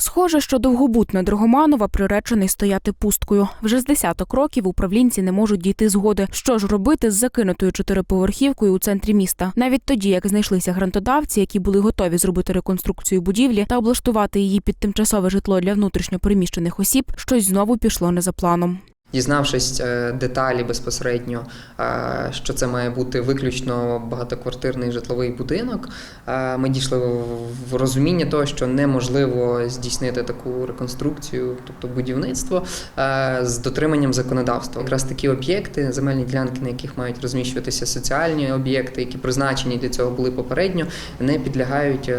Схоже, що довгобутна Дрогоманова приречений стояти пусткою. Вже з десяток років управлінці не можуть дійти згоди. Що ж робити з закинутою чотириповерхівкою у центрі міста? Навіть тоді, як знайшлися грантодавці, які були готові зробити реконструкцію будівлі та облаштувати її під тимчасове житло для внутрішньо переміщених осіб, щось знову пішло не за планом. Дізнавшись е, деталі безпосередньо, е, що це має бути виключно багатоквартирний житловий будинок, е, ми дійшли в розуміння того, що неможливо здійснити таку реконструкцію, тобто будівництво з дотриманням законодавства. Якраз такі об'єкти, земельні ділянки, на яких мають розміщуватися соціальні об'єкти, які призначені для цього були попередньо, не підлягають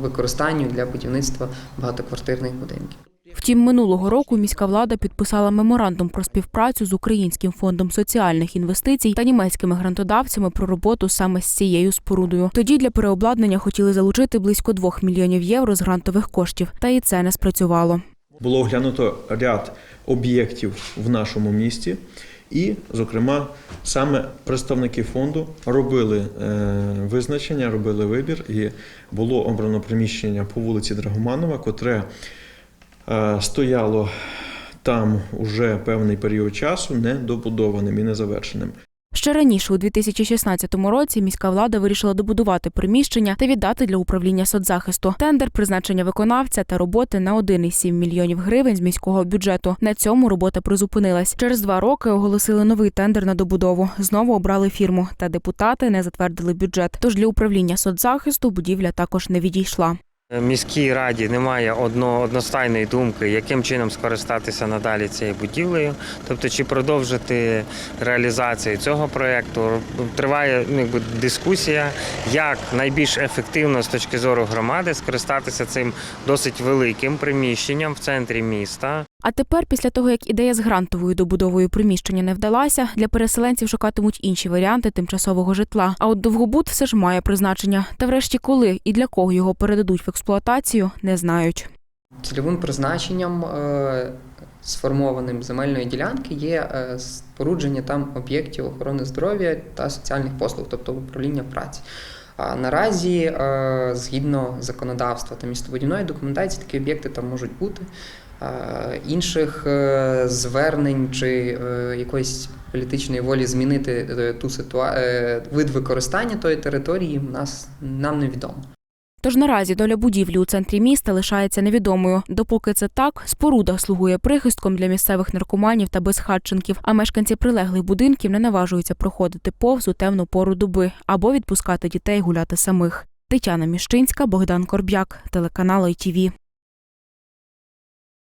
використанню для будівництва багатоквартирних будинків. Втім, минулого року міська влада підписала меморандум про співпрацю з Українським фондом соціальних інвестицій та німецькими грантодавцями про роботу саме з цією спорудою. Тоді для переобладнання хотіли залучити близько 2 мільйонів євро з грантових коштів, та і це не спрацювало. Було оглянуто ряд об'єктів в нашому місті, і, зокрема, саме представники фонду робили е, визначення, робили вибір, і було обрано приміщення по вулиці Драгоманова, котре стояло там уже певний період часу недобудованим і незавершеним. Ще раніше, у 2016 році, міська влада вирішила добудувати приміщення та віддати для управління соцзахисту. Тендер, призначення виконавця та роботи на 1,7 мільйонів гривень з міського бюджету. На цьому робота призупинилась. Через два роки оголосили новий тендер на добудову. Знову обрали фірму, та депутати не затвердили бюджет. Тож для управління соцзахисту будівля також не відійшла. Міській раді немає одно, одностайної думки, яким чином скористатися надалі цією будівлею, тобто чи продовжити реалізацію цього проєкту. Триває ну, якби, дискусія, як найбільш ефективно з точки зору громади скористатися цим досить великим приміщенням в центрі міста. А тепер, після того як ідея з грантовою добудовою приміщення не вдалася, для переселенців шукатимуть інші варіанти тимчасового житла. А от довгобуд все ж має призначення. Та врешті, коли і для кого його передадуть в експлуатацію, не знають. Цільовим призначенням е, сформованим земельної ділянки є е, спорудження там об'єктів охорони здоров'я та соціальних послуг, тобто управління праці. А наразі, е, згідно законодавства та містобудівної документації, такі об'єкти там можуть бути. Е, Інших е, звернень чи якоїсь політичної волі змінити ту ситуа... е, вид використання тої території нас нам невідомо. Тож наразі доля будівлі у центрі міста лишається невідомою. Допоки це так, споруда слугує прихистком для місцевих наркоманів та безхатченків, а мешканці прилеглих будинків не наважуються проходити повз у темну пору доби або відпускати дітей гуляти самих. Тетяна Міщинська, Богдан Корб'як, телеканал ITV.